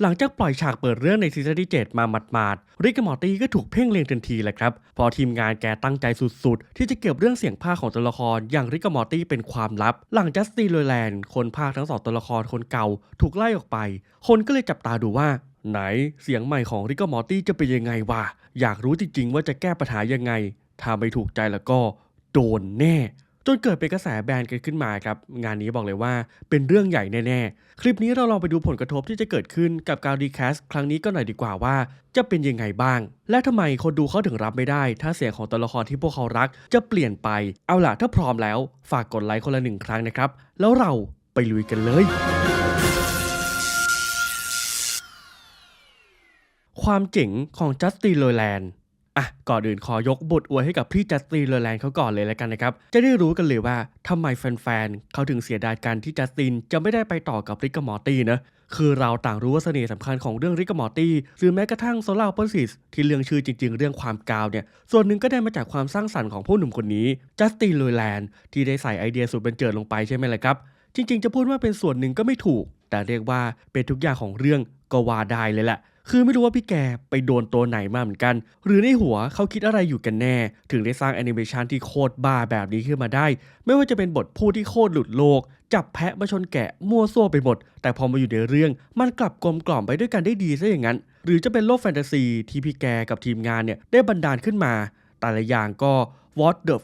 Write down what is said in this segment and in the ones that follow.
หลังจากปล่อยฉากเปิดเรื่องในซีซั่นที่ 7 มาหมาดๆ ริกกับมอร์ตี้ก็ถูกเพ่งเล็งทันทีแหละครับ พอทีมงานแกตั้งใจสุดๆ ที่จะเก็บเรื่องเสียงภาคของตัวละครอย่างริกกับมอร์ตี้เป็นความลับ หลังจัสตินโรแลนด์คนภาคทั้งสองตัวละครคนเก่าถูกไล่ออกไป คนก็เลยจับตาดูว่า ไหนเสียงใหม่ของริกกับมอร์ตี้จะเป็นยังไงวะอยากรู้จริงๆว่าจะแก้ปัญหายังไงถ้าไม่ถูกใจแล้วก็ โดนแน่ จนเกิดเป็นกระแสแบนกันขึ้นมาครับ งานนี้บอกเลยว่าเป็นเรื่องใหญ่แน่ ๆ คลิปนี้เราลองไปดูผลกระทบที่จะเกิดขึ้นกับการรีแคสครั้งนี้ก็หน่อยดีกว่าว่า จะเป็นยังไงบ้าง และทำไมคนดูเขาถึงรับไม่ได้ ถ้าเสียงของตัวละครที่พวกเขารักจะเปลี่ยนไป เอาล่ะถ้าพร้อมแล้ว ฝากกดไลค์คนละหนึ่งครั้งนะครับ แล้วเราไปลุยกันเลยความเจ๋งของจัสตินโรแลนด์ อะก่อนอื่นขอยกบทอวยให้กับพี่จัสตินโรแลนด์เขาก่อนเลยแล้วกันนะครับ จะได้รู้กันเลยว่าทำไมแฟนๆเขาถึงเสียดายกันที่จัสตินจะไม่ได้ไปต่อกับริกกมอร์ตี้นะคือเราต่างรู้ว่าเสน่ห์สำคัญของเรื่องริกกมอร์ตี้หรือแม้กระทั่งโซลาร์โพซิสที่เรื่องชื่อจริง ๆ เรื่องความกาวเนี่ย ส่วนหนึ่งก็ได้มาจากความสร้างสรรค์ของผู้หนุ่มคนนี้จัสตินโรแลนด์ที่ได้ใส่ไอเดียสุดบันเจิดลงไปใช่ไหมล่ะครับ จริง ๆ จะพูดว่าเป็นส่วนหนึ่งก็ไม่ถูก แต่เรียกว่าเป็นทุกอย่างของเรื่องก็ว่าได้เลยแหละ คือไม่รู้ว่าพี่แกไปโดนตัวไหนมาเหมือนกัน หรือในหัวเขาคิดอะไรอยู่กันแน่ ถึงได้สร้างแอนิเมชันที่โคตรบ้าแบบนี้ขึ้นมาได้ ไม่ว่าจะเป็นบทพูดที่โคตรหลุดโลก จับแพะมาชนแกะมั่วซั่วไปหมด แต่พอมาอยู่ในเรื่อง มันกลับกลมกล่อมไปด้วยกันได้ดีซะอย่างนั้น หรือจะเป็นโลกแฟนตาซีที่พี่แกกับทีมงานเนี่ยได้บันดาลขึ้นมา แต่ละอย่างก็ what the f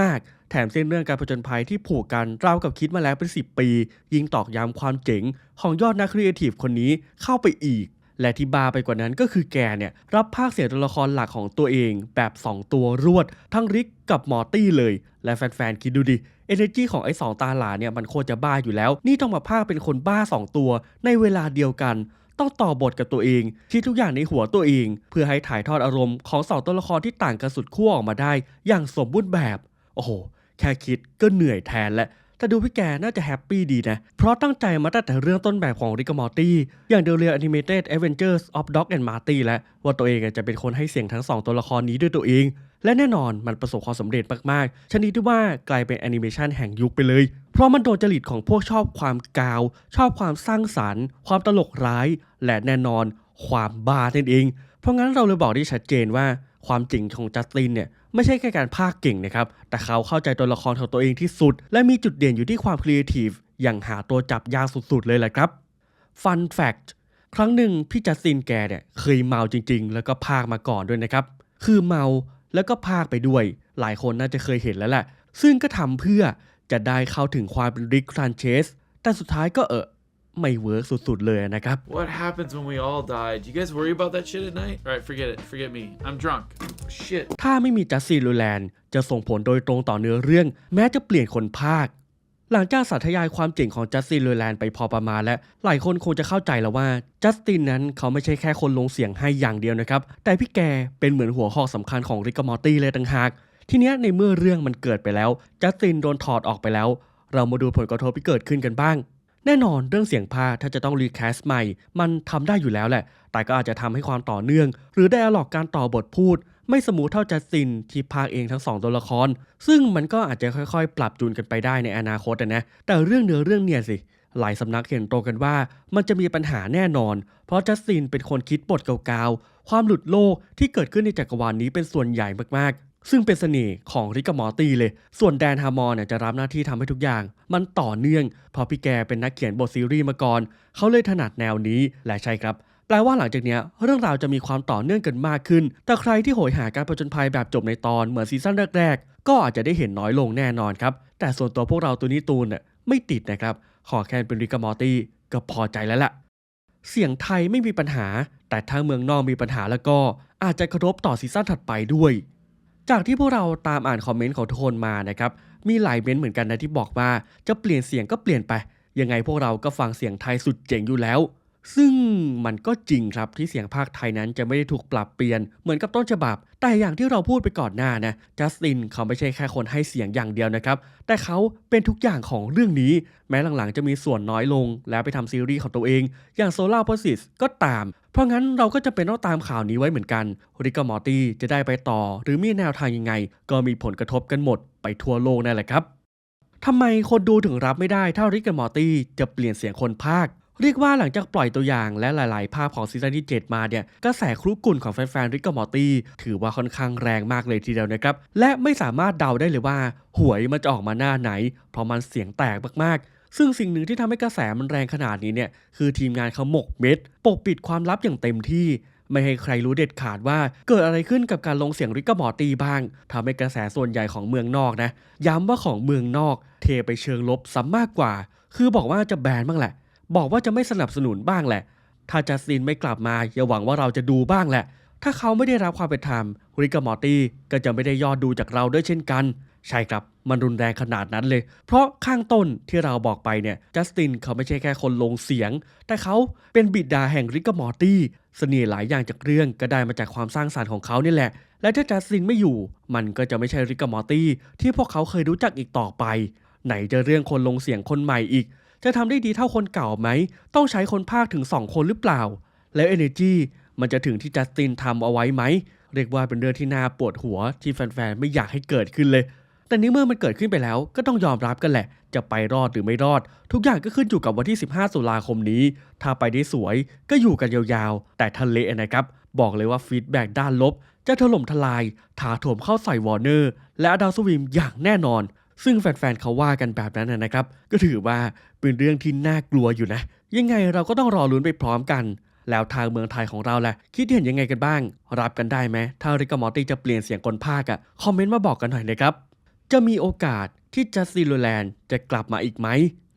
มากๆแถมเส้นเรื่องการผจญภัยที่ผูกกันราวกับคิดมาแล้วเป็น 10 ปี ยิ่งตอกย้ำความเจ๋ง ของยอดนักครีเอทีฟคนนี้เข้าไปอีก และที่บาไปกว่านั้นก็คือแกเนี่ยรับภาคเสียงตัวละครหลักของตัวเองแบบ 2 ตัวรวด ทั้งริกกับมอร์ตี้เลย และแฟนๆคิดดูดิเอเนจีของไอ้สองตาหลาเนี่ยมันโคตรจะบ้าอยู่แล้ว นี่ต้องมาภาคเป็นคนบ้า 2 ตัว ในเวลาเดียวกัน ต้องต่อบทกับตัวเองคิดทุกอย่างในหัวตัวเอง เพื่อให้ถ่ายทอดอารมณ์ของสองตัวละครที่ต่างกันสุดขั้วออกมาได้ อย่างสมบูรณ์แบบ โอ้โหแค่คิดก็เหนื่อยแทนและ แต่ดูพี่แกน่าจะแฮปปี้ดีนะ เพราะตั้งใจมาตั้งแต่เรื่องต้นแบบของ Rick and Morty อย่าง The Real Animated Adventures of Dog and Marty และว่าตัวเองจะเป็นคนให้เสียงทั้งสองตัวละครนี้ด้วยตัวเอง และแน่นอนมันประสบความสำเร็จมากๆ ชนิดที่ว่ากลายเป็นแอนิเมชันแห่งยุคไปเลย เพราะมันโดนจริตของพวกชอบความกาว ชอบความสร้างสรรค์ ความตลกร้าย และแน่นอน ความบ้านั่นเอง เพราะงั้นเราเลยบอกได้ชัดเจนว่า ความจริงของจัสตินเนี่ยไม่ใช่แค่การพากเก่งนะครับ แต่เขาเข้าใจตัวละครของตัวเองที่สุด และมีจุดเด่นอยู่ที่ความครีเอทีฟอย่างหาตัวจับยากสุดๆเลยแหละครับ Fun Fact ครั้งหนึ่งพี่จัสตินแกเนี่ยเคยเมาจริง ๆ แล้วก็พากมาก่อนด้วยนะครับ คือเมาแล้วก็พากไปด้วย หลายคนน่าจะเคยเห็นแล้วแหละ ซึ่งก็ทำเพื่อจะได้เข้าถึงความเป็นริกฟรานเชสแต่สุดท้ายก็เออ ไม่เวิร์กสุดๆเลยนะครับ What happens when we all die? Do you guys worry about that shit at night? All right, forget it. Forget me. I'm drunk. Shit. ถ้าไม่มีจัสซีลูแลนด์จะส่งผลโดยตรงต่อเนื้อเรื่อง แม้จะเปลี่ยนคนภาค หลังจากสาธยายความเจ๋งของจัสตินลูแลนด์ไปพอประมาณและหลายคนคงจะเข้าใจแล้วว่าจัสตินนั้นเขาไม่ใช่แค่คนลงเสียงให้อย่างเดียวนะครับ แต่พี่แกเป็นเหมือนหัวหอกสำคัญของริกมอร์ตี้เลยต่างหาก ทีเนี้ยในเมื่อเรื่องมันเกิดไปแล้วจัสตินโดนถอดออกไปแล้ว เรามาดูผลกระทบที่เกิดขึ้นกันบ้าง แน่นอนเรื่องเสียงภาคถ้าจะต้องรีแคสใหม่ มันทำได้อยู่แล้วแหละ แต่ก็อาจจะทำให้ความต่อเนื่อง หรือไดอะล็อกการต่อบทพูด ไม่สมูทเท่าจัสตินที่พากย์เองทั้งสองตัวละคร ซึ่งมันก็อาจจะค่อยๆ ปรับจูนกันไปได้ในอนาคตนะ แต่เรื่องเนื้อเรื่องเนี่ยสิ หลายสำนักเห็นตรงกันว่า มันจะมีปัญหาแน่นอน เพราะจัสตินเป็นคนคิดบทเก่าๆ ความหลุดโลกที่เกิดขึ้นในจักรวาลนี้เป็นส่วนใหญ่มากๆ ซึ่งเป็นเสน่ห์ของริกมอร์ตี้เลย ส่วนแดนฮามอร์เนี่ยจะรับหน้าที่ทำให้ทุกอย่าง มันต่อเนื่องเพราะพี่แกเป็นนักเขียนบทซีรีส์มาก่อน เขาเลยถนัดแนวนี้ และใช่ครับ แปลว่าหลังจากเนี้ยเรื่องราวจะมีความต่อเนื่องกันมากขึ้น แต่ใครที่โหยหาการผจญภัยแบบจบในตอนเหมือนซีซั่นแรกๆ ก็อาจจะได้เห็นน้อยลงแน่นอนครับ แต่ส่วนตัวพวกเราตัวนี้ตูนน่ะไม่ติดนะครับ ขอแค่เป็นริกมอร์ตี้ก็พอใจแล้วล่ะ เสียงไทยไม่มีปัญหา แต่ถ้าเมืองนอกมีปัญหาแล้วก็อาจจะกระทบต่อซีซั่นถัดไปด้วย จากที่พวกเราตามอ่านคอมเมนต์ของทุกคนมานะครับ มีหลายเม้นต์เหมือนกันนะที่บอกว่าจะเปลี่ยนเสียงก็เปลี่ยนไป ยังไงพวกเราก็ฟังเสียงไทยสุดเจ๋งอยู่แล้ว ซึ่งมันก็จริงครับที่เสียงภาคไทยนั้นจะไม่ได้ถูกปรับเปลี่ยนเหมือนกับต้นฉบับ แต่อย่างที่เราพูดไปก่อนหน้านะจัสตินเขาไม่ใช่แค่คนให้เสียงอย่างเดียวนะครับ แต่เขาเป็นทุกอย่างของเรื่องนี้ แม้หลังๆจะมีส่วนน้อยลง แล้วไปทำซีรีส์ของตัวเอง อย่าง Solar p o s i s ก็ตาม เพราะงั้นเราก็จะเป็นต้องตามข่าวนี้ไว้เหมือนกันริกกับมอร์ตี้จะได้ไปต่อ หรือมีแนวทางยังไง ก็มีผลกระทบกันหมดไปทั่วโลกนั่นแหละครับทำไมคนดูถึงรับไม่ได้ถ้าริกกับมอร์ตี้จะเปลี่ยนเสียงคนภาค เรียกว่าหลังจากปล่อยตัวอย่างและหลาย ๆ ภาพของซีซั่นที่ 7 มาเนี่ยกระแสครุกรุ่นของแฟนๆริกกับมอร์ตี้ถือว่าค่อนข้างแรงมากเลยทีเดียวนะครับ และไม่สามารถเดาได้เลยว่า หวยมันจะออกมาหน้าไหน เพราะมันเสียงแตกมากๆ ซึ่งสิ่งหนึ่งที่ทำให้กระแสมันแรงขนาดนี้เนี่ยคือทีมงานเขาหมกเม็ดปกปิดความลับอย่างเต็มที่ไม่ให้ใครรู้เด็ดขาดว่าเกิดอะไรขึ้นกับการลงเสียงริกกบอตี้บ้างทำให้กระแสส่วนใหญ่ของเมืองนอกนะ ย้ำว่าของเมืองนอก เทไปเชิงลบซ้ำมากกว่า คือบอกว่าจะแบนบ้างแหละ บอกว่าจะไม่สนับสนุนบ้างแหละ ถ้าจัสตินไม่กลับมาอย่าหวังว่าเราจะดูบ้างแหละ ถ้าเขาไม่ได้รับความเป็นธรรมริกกบมอร์ตี้ก็จะไม่ได้ยอดดูจากเราด้วยเช่นกัน ใช่ครับ มันรุนแรงขนาดนั้นเลย เพราะข้างต้นที่เราบอกไปเนี่ยจัสตินเขาไม่ใช่แค่คนลงเสียง แต่เขาเป็นบิดาแห่งริกกมอร์ตี้เสน่ห์หลายอย่างจากเรื่องก็ได้มาจากความสร้างสรรค์ของเขานี่แหละ และถ้าจัสตินไม่อยู่ มันก็จะไม่ใช่ริกกมอร์ตี้ที่พวกเขาเคยรู้จักอีกต่อไป ไหนจะเรื่องคนลงเสียงคนใหม่อีก จะทำได้ดีเท่าคนเก่าไหม ต้องใช้คนภาคถึง 2 คนหรือเปล่า แล้ว Energy มันจะถึงที่จัสตินทำเอาไว้ไหมเรียกว่าเป็นเรื่องที่น่าปวดหัวที่แฟนๆไม่อยากให้เกิดขึ้นเลย แต่นี้เมื่อมันเกิดขึ้นไปแล้วก็ต้องยอมรับกันแหละ จะไปรอดหรือไม่รอด ทุกอย่างก็ขึ้นอยู่กับวันที่ 15 ตุลาคมนี้ ถ้าไปได้สวยก็อยู่กันยาวๆ แต่ทะเลนะครับบอกเลยว่าฟีดแบ็กด้านลบ จะถล่มทลาย ถาโถมเข้าใส่วอร์เนอร์ และดาวสวิมอย่างแน่นอน ซึ่งแฟนๆเขาว่ากันแบบนั้นนะครับ ก็ถือว่าเป็นเรื่องที่น่ากลัวอยู่นะ ยังไงเราก็ต้องรอลุ้นไปพร้อมกันแล้วทางเมืองไทยของเราแหละคิดเห็นยังไงกันบ้าง รับกันได้ไหมถ้าริกกับมอร์ตี้จะเปลี่ยนเสียงคนภาคอะคอมเมนต์มาบอกกันหน่อยนะครับ จะมีโอกาสที่จัสตินโรแลนด์จะกลับมาอีกไหม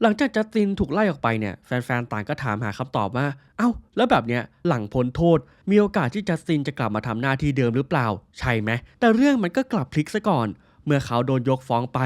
หลังจากจัสตินถูกไล่ออกไปเนี่ยแฟนๆต่างก็ถามหาคำตอบว่า เอ้า แล้วแบบเนี้ยหลังพ้นโทษ มีโอกาสที่จัสตินจะกลับมาทำหน้าที่เดิมหรือเปล่า ใช่ไหม แต่เรื่องมันก็กลับพลิกซะก่อน เมื่อเขาโดนยกฟ้องไป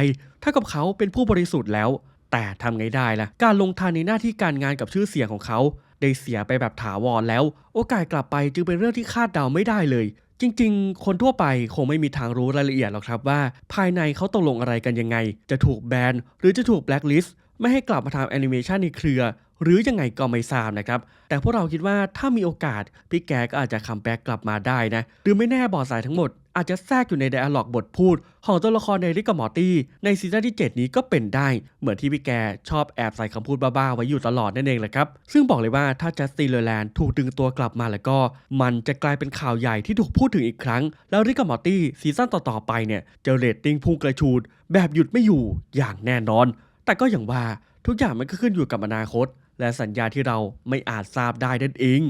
ถ้ากับเขาเป็นผู้บริสุทธิ์แล้ว แต่ทำไงได้ล่ะ การลงทานในหน้าที่การงานกับชื่อเสียงของเขาได้เสียไปแบบถาวรแล้ว โอกาสกลับไปจึงเป็นเรื่องที่คาดเดาไม่ได้เลย จริงๆ คนทั่วไปคงไม่มีทางรู้รายละเอียดหรอกครับว่า ภายในเขาตกลงอะไรกันยังไง จะถูกแบนหรือจะถูกแบล็คลิสต์ไม่ให้กลับมาทำแอนิเมชันในเครือ หรือยังไงก็ไม่ทราบนะครับ แต่พวกเราคิดว่าถ้ามีโอกาส พี่แกก็อาจจะคัมแบ็กกลับมาได้นะ หรือไม่แน่บอดสายทั้งหมด อาจจะแทรกอยู่ในไดอะล็อกบทพูด ของตัวละครในริกกับมอร์ตี้ในซีซั่นที่ 7 นี้ก็เป็นได้ เหมือนที่พี่แกชอบแอบใส่คำพูดบ้าๆไว้อยู่ตลอดนั่นเองแหละครับ ซึ่งบอกเลยว่าถ้าจัสตินเลอแลนด์ถูกดึงตัวกลับมาแล้วก็ มันจะกลายเป็นข่าวใหญ่ที่ถูกพูดถึงอีกครั้ง แล้วริกกับมอร์ตี้ซีซั่นต่อๆไปเนี่ยจะเรตติ้งพุ่งกระชูดแบบหยุดไม่อยู่อย่างแน่นอน แต่ก็อย่างว่าทุกอย่างมันก็ขึ้นอยู่กับอนาคต และสัญญาที่เราไม่อาจทราบได้นั่นเอง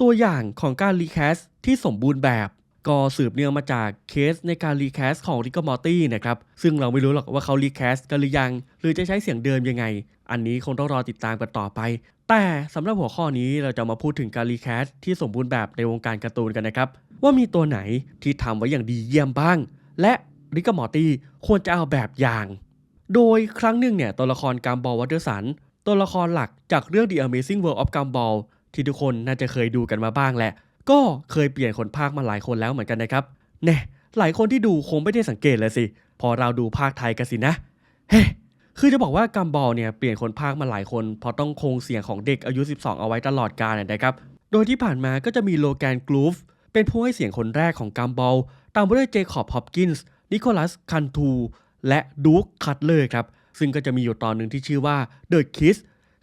ตัวอย่างของการรีแคสที่สมบูรณ์แบบ ก็สืบเนื่องมาจากเคสในการรีแคสของริกมอร์ตี้นะครับ ซึ่งเราไม่รู้หรอกว่าเขารีแคสกันหรือยัง หรือจะใช้เสียงเดิมยังไง อันนี้คงต้องรอติดตามกันต่อไป แต่สำหรับหัวข้อนี้เราจะมาพูดถึงการรีแคสที่สมบูรณ์แบบในวงการการ์ตูนกันนะครับ ว่ามีตัวไหนที่ทำไว้อย่างดีเยี่ยมบ้าง และริกมอร์ตี้ควรจะเอาแบบอย่าง โดยครั้งหนึ่งเนี่ยตัวละครกัมบอลวัตเตอร์สันตัวละครหลักจากเรื่อง The Amazing World of Gumball ที่ทุกคนน่าจะเคยดูกันมาบ้างแหละ ก็เคยเปลี่ยนคนภาคมาหลายคนแล้วเหมือนกันนะครับแน่หลายคนที่ดูคงไม่ได้สังเกตเลยสิ พอเราดูภาคไทยกันสินะ เฮ้คือจะบอกว่ากัมบอลเนี่ยเปลี่ยนคนภาคมาหลายคนเพราะต้องคงเสียงของเด็กอายุ 12 เอาไว้ตลอดกาลนะครับ โดยที่ผ่านมาก็จะมีโลแกนกลูฟเป็นผู้ให้เสียงคนแรกของกัมบอลตามด้วยเจคอบฮอปกินส์นิโคลัสคันทูและดูคคัตเลอร์ครับ ซึ่งก็จะมีอยู่ตอนหนึ่งที่ชื่อว่า The Kiss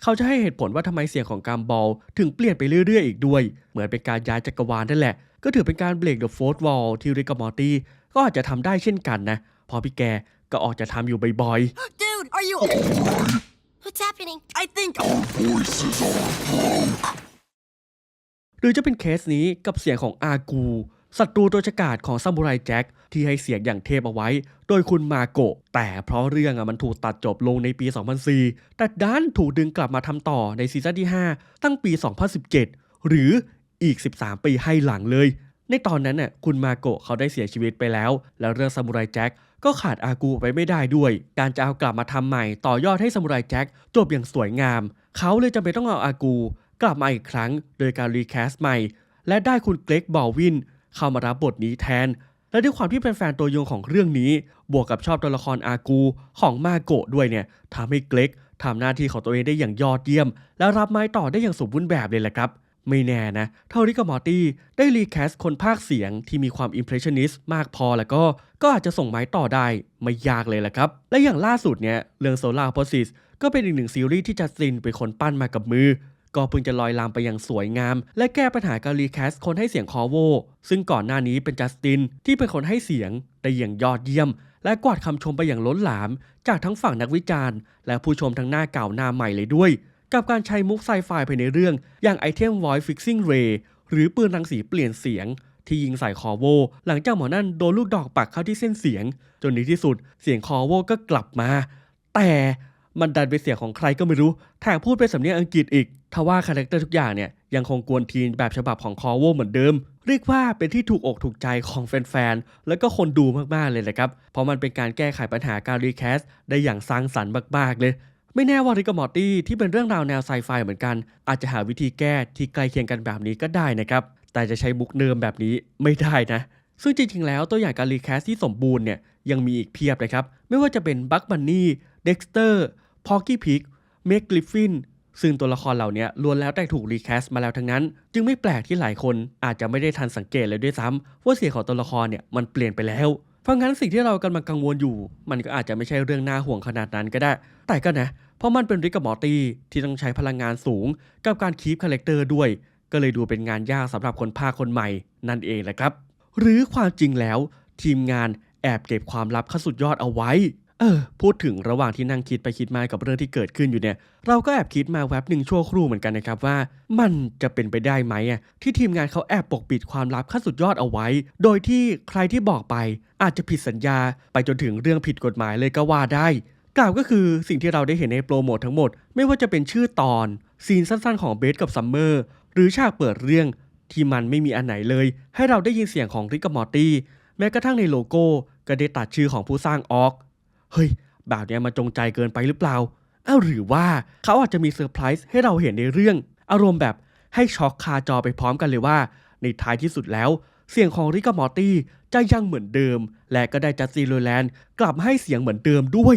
เขาจะให้เหตุผลว่าทำไมเสียงของกัมบอลถึงเปลี่ยนไปเรื่อยๆอีกด้วย เหมือนเป็นการย้ายจักรวาลนั่นแหละ ก็ถือเป็นการเบรก The Fourth Wall ที่ริกกับมอร์ตี้ก็อาจจะทำได้เช่นกันนะ พอพี่แกก็ออกจะทำอยู่บ่อยๆ Dude, are you. What's happening? I think. หรือจะเป็นเคสนี้กับเสียงของอากู ศัตรูตัวฉกาจของซามูไรแจ็คที่ให้เสียงอย่างเทพเอาไว้ โดยคุณมาโกะ แต่เพราะเรื่องอะมันถูกตัดจบลงในปี 2004 แต่ด้านถูกดึงกลับมาทำต่อในซีซั่นที่ 5 ตั้งปี 2017 หรืออีก 13 ปีให้หลังเลย ในตอนนั้นน่ะคุณมาโกะเขาได้เสียชีวิตไปแล้ว แล้วเรื่องซามูไรแจ็คก็ขาดอากูไปไม่ได้ด้วย การจะเอากลับมาทำใหม่ ต่อยอดให้ซามูไรแจ็คจบอย่างสวยงาม เขาเลยจำเป็นต้องเอาอากู กลับมาอีกครั้ง โดยการรีแคสต์ใหม่ และได้คุณเกรกบอลวิน เข้ามารับบทนี้แทน และด้วยความที่เป็นแฟนตัวยงของเรื่องนี้ บวกกับชอบตัวละครอากูของมาโกะด้วยเนี่ยทำให้เกรกทำหน้าที่ของตัวเองได้อย่างยอดเยี่ยม และรับไม้ต่อได้อย่างสมบูรณ์แบบเลยแหละครับ ไม่แน่นะเท่าริกมอร์ตี้ได้รีแคสคนภาคเสียงที่มีความอิมเพรสชันนิสต์มากพอแล้วก็ก็อาจจะส่งไม้ต่อได้ไม่ยากเลยแหละครับ และอย่างล่าสุดเนี่ยเรื่องโซลาร์โพซิสก็เป็นอีกหนึ่งซีรีส์ที่จัสตินเป็นคนปั้นมากับมือ ก็เพิ่งจะลอยลามไปอย่างสวยงาม และแก้ปัญหาการรีแคสคนให้เสียงคอโว ซึ่งก่อนหน้านี้เป็นจัสตินที่เป็นคนให้เสียงได้อย่างยอดเยี่ยม และกวาดคำชมไปอย่างล้นหลาม จากทั้งฝั่งนักวิจารณ์ และผู้ชมทั้งหน้าเก่าหน้าใหม่เลยด้วย กับการใช้มุกไซไฟภายในเรื่อง อย่างไอเทม Voice Fixing Ray หรือปืนรังสีเปลี่ยนเสียงที่ยิงใส่คอโว หลังจากหมอนั่นโดนลูกดอกปักเข้าที่เส้นเสียง จนในที่สุดเสียงคอโวก็กลับมา แต่ มันดันเป็นเสียของใครก็ไม่รู้แถมพูดเป็นสำเนียงอังกฤษอีกทว่าคาแรคเตอร์ทุกอย่างเนี่ยยังคงกวนทีนแบบฉบับของคอโวเหมือนเดิม เรียกว่าเป็นที่ถูกอกถูกใจของแฟนๆ แล้วก็คนดูมากๆเลยแหละครับ เพราะมันเป็นการแก้ไขปัญหาการรีแคสได้อย่างสร้างสรรค์มากๆเลย ไม่แน่ว่าริกมอร์ตี้ที่เป็นเรื่องราวแนวไซไฟเหมือนกัน อาจจะหาวิธีแก้ที่ใกล้เคียงกันแบบนี้ก็ได้นะครับ แต่จะใช้บุกเดิมแบบนี้ไม่ได้นะซึ่งจริงๆ แล้วตัวอย่างการรีแคสที่สมบูรณ์เนี่ยยังมีอีกเพียบเลยครับ ไม่ว่าจะเป็นบั g บันนี่เด็กสเตอร์ พอกี้พิกเมกกลิฟฟินซึ่งตัวละครเหล่านี้ล้วนแล้วแต่ถูกรีแคสมาแล้วทั้งนั้น จึงไม่แปลกที่หลายคนอาจจะไม่ได้ทันสังเกตเลยด้วยซ้ำว่าเสียงของตัวละครเนี่ยมันเปลี่ยนไปแล้ว เพราะงั้นสิ่งที่เรากำลังกังวลอยู่ มันก็อาจจะไม่ใช่เรื่องน่าห่วงขนาดนั้นก็ได้ แต่ก็นะ เพราะมันเป็นริกกับมอร์ตี้ที่ต้องใช้พลังงานสูง กับการคีปคาแรคเตอร์ด้วย ก็เลยดูเป็นงานยากสำหรับคนภาคคนใหม่ นั่นเองแหละครับ หรือความจริงแล้ว ทีมงานแอบเก็บความลับขั้นสุดยอดเอาไว้ เออ พูดถึงระหว่างที่นั่งคิดไปคิดมากับเรื่องที่เกิดขึ้นอยู่เนี่ย เราก็แอบคิดมาแวบหนึ่งชั่วครู่เหมือนกันนะครับว่า มันจะเป็นไปได้ไหมอะที่ทีมงานเขาแอบปกปิดความลับขั้นสุดยอดเอาไว้ โดยที่ใครที่บอกไป อาจจะผิดสัญญาไปจนถึงเรื่องผิดกฎหมายเลยก็ว่าได้กล่าวก็คือสิ่งที่เราได้เห็นในโปรโมททั้งหมด ไม่ว่าจะเป็นชื่อตอน ซีนสั้นๆของเบสกับซัมเมอร์หรือฉากเปิดเรื่องที่มันไม่มีอันไหนเลย ให้เราได้ยินเสียงของริกกับมอร์ตี้แม้กระทั่งในโลโก้ก็ได้ตัดชื่อของผู้สร้างออก เฮ้ยแบบนี้มันจงใจเกินไปหรือเปล่าอ้าวหรือว่าเขาอาจจะมีเซอร์ไพรส์ให้เราเห็นในเรื่อง อารมณ์แบบให้ช็อกคาจอไปพร้อมกันเลยว่า ในท้ายที่สุดแล้ว เสียงของริกกับมอร์ตี้จะยังเหมือนเดิม และก็ได้จัสซีโรแลนด์กลับให้เสียงเหมือนเดิมด้วย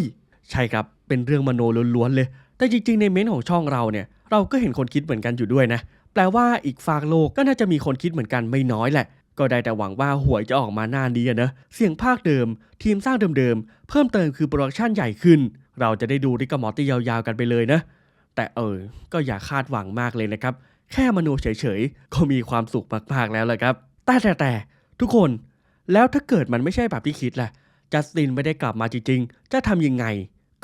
ใช่ครับ เป็นเรื่องมโนล้วนๆเลย แต่จริงๆ ในเม้นของช่องเราเนี่ย เราก็เห็นคนคิดเหมือนกันอยู่ด้วยนะ แปลว่าอีกฝากโลกก็น่าจะมีคนคิดเหมือนกันไม่น้อยแหละ ก็ได้แต่หวังว่าหวยจะออกมาหน้านี้อะนะเสียงภาคเดิม ทีมสร้างเดิมๆ เพิ่มเติมคือโปรดักชันใหญ่ขึ้น เราจะได้ดูริกกับมอร์ตี้ยาวๆกันไปเลยนะ แต่เออ ก็อย่าคาดหวังมากเลยนะครับ แค่มโนเฉยๆ ก็มีความสุขมากๆแล้วแหละครับ แต่แต่แต่ทุกคนแล้วถ้าเกิดมันไม่ใช่แบบที่คิดล่ะจัสตินไม่ได้กลับมาจริงๆ จะทำยังไง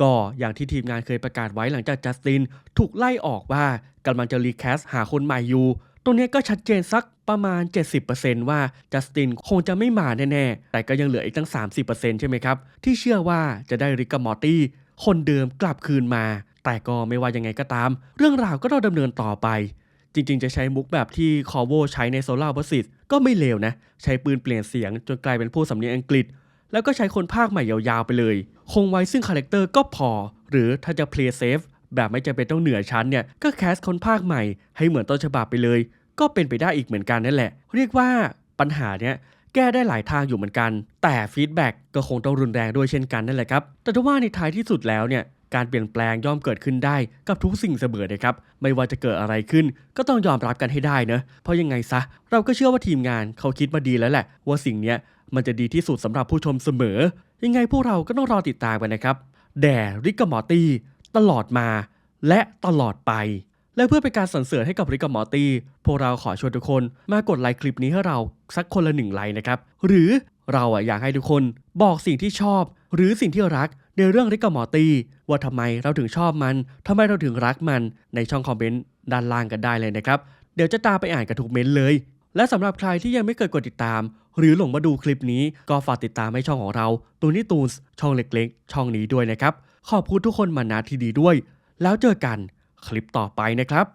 ก็อย่างที่ทีมงานเคยประกาศไว้หลังจากจัสตินถูกไล่ออกว่ากำลังจะรีแคสหาคนใหม่อยู่ ตรงนี้ก็ชัดเจนสักประมาณ 70%ว่าจัสตินคงจะไม่มาแน่ๆ แต่ก็ยังเหลืออีกตั้ง 30%ใช่ไหมครับ ที่เชื่อว่าจะได้ริกกมอร์ตี้คนเดิมกลับคืนมา แต่ก็ไม่ว่ายังไงก็ตาม เรื่องราวก็ต้องดำเนินต่อไป จริงๆ จะใช้มุกแบบที่คอโวใช้ในโซลาร์บอสิตก็ไม่เลวนะ ใช้ปืนเปลี่ยนเสียงจนกลายเป็นผู้สำเนียงอังกฤษ แล้วก็ใช้คนภาคใหม่ยาวๆไปเลย คงไว้ซึ่งคาแรคเตอร์ก็พอ หรือถ้าจะ play safe แบบไม่จำเป็นต้องเหนือชั้นเนี่ยก็แคสคนภาคใหม่ให้เหมือนต้นฉบับไปเลย ก็เป็นไปได้อีกเหมือนกันนั่นแหละ เรียกว่าปัญหาเนี้ยแก้ได้หลายทางอยู่เหมือนกัน แต่ฟีดแบ็กก็คงต้องรุนแรงด้วยเช่นกันนั่นแหละครับ แต่ถ้าว่าในท้ายที่สุดแล้วเนี่ยการเปลี่ยนแปลงย่อมเกิดขึ้นได้กับทุกสิ่งเสมอนะครับ ไม่ว่าจะเกิดอะไรขึ้น ก็ต้องยอมรับกันให้ได้เนอะเพราะยังไงซะ เราก็เชื่อว่าทีมงานเขาคิดมาดีแล้วแหละ ว่าสิ่งเนี้ยมันจะดีที่สุดสำหรับผู้ชมเสมอ ยังไงพวกเราก็ต้องรอติดตามกันนะครับ แด่ริกกับมอตี้ ตลอดมาและตลอดไป และเพื่อเป็นการสรรเสริญให้กับริกกับมอตี้พวกเราขอชวนทุกคนมากดไลค์คลิปนี้ให้เราสักคนละหนึ่งไลค์นะครับ หรือเราอะอยากให้ทุกคนบอกสิ่งที่ชอบ หรือสิ่งที่รักในเรื่องริกกับมอตี้ว่าทำไมเราถึงชอบมันทำไมเราถึงรักมันในช่องคอมเมนต์ด้านล่างกันได้เลยนะครับ เดี๋ยวจะตามไปอ่านกับทุกเม้นต์เลย และสำหรับใครที่ยังไม่เคยกดติดตาม หรือหลงมาดูคลิปนี้ก็ฝากติดตามให้ช่องของเราตูนี่ตูนช่องเล็กๆ ช่องนี้ด้วยนะครับ ขอบคุณทุกคนมานาทีดีด้วย แล้วเจอกันคลิปต่อไปนะครับ